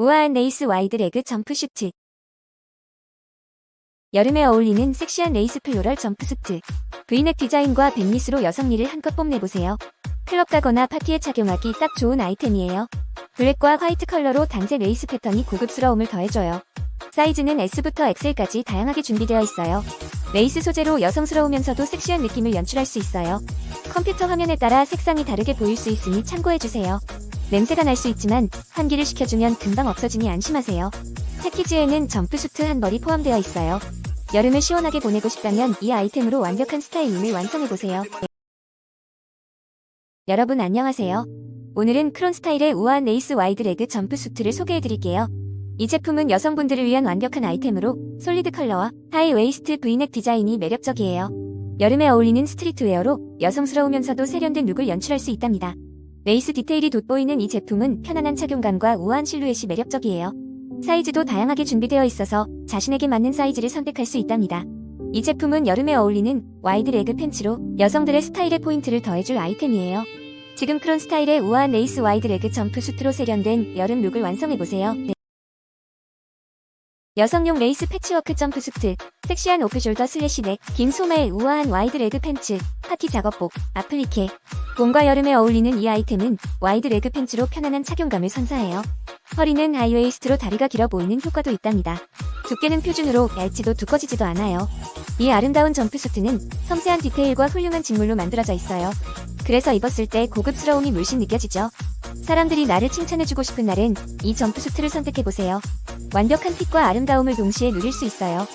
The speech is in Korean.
우아한 레이스 와이드 레그 점프 슈트. 여름에 어울리는 섹시한 레이스 플로럴 점프수트. 브이넥 디자인과 백리스로 여성미를 한껏 뽐내보세요. 클럽 가거나 파티에 착용하기 딱 좋은 아이템이에요. 블랙과 화이트 컬러로 단색 레이스 패턴이 고급스러움을 더해줘요. 사이즈는 S부터 XL까지 다양하게 준비되어 있어요. 레이스 소재로 여성스러우면서도 섹시한 느낌을 연출할 수 있어요. 컴퓨터 화면에 따라 색상이 다르게 보일 수 있으니 참고해주세요. 냄새가 날 수 있지만 환기를 시켜주면 금방 없어지니 안심하세요. 패키지에는 점프수트 한 벌이 포함되어 있어요. 여름을 시원하게 보내고 싶다면 이 아이템으로 완벽한 스타일링을 완성해보세요. 여러분 안녕하세요. 오늘은 크론 스타일의 우아한 레이스 와이드 레그 점프수트를 소개해드릴게요. 이 제품은 여성분들을 위한 완벽한 아이템으로 솔리드 컬러와 하이 웨이스트 브이넥 디자인이 매력적이에요. 여름에 어울리는 스트리트웨어로 여성스러우면서도 세련된 룩을 연출할 수 있답니다. 레이스 디테일이 돋보이는 이 제품은 편안한 착용감과 우아한 실루엣이 매력적이에요. 사이즈도 다양하게 준비되어 있어서 자신에게 맞는 사이즈를 선택할 수 있답니다. 이 제품은 여름에 어울리는 와이드 레그 팬츠로 여성들의 스타일에 포인트를 더해줄 아이템이에요. 지금 크론 스타일의 우아한 레이스 와이드 레그 점프 수트로 세련된 여름 룩을 완성해보세요. 네. 여성용 레이스 패치워크 점프 수트, 섹시한 오프숄더 슬래시 넥, 긴 소매의 우아한 와이드 레그 팬츠, 파티 작업복, 아플리케. 봄과 여름에 어울리는 이 아이템은 와이드 레그 팬츠로 편안한 착용감을 선사해요. 허리는 하이웨이스트로 다리가 길어 보이는 효과도 있답니다. 두께는 표준으로 얇지도 두꺼지지도 않아요. 이 아름다운 점프수트는 섬세한 디테일과 훌륭한 직물로 만들어져 있어요. 그래서 입었을 때 고급스러움이 물씬 느껴지죠. 사람들이 나를 칭찬해주고 싶은 날엔 이 점프수트를 선택해보세요. 완벽한 핏과 아름다움을 동시에 누릴 수 있어요.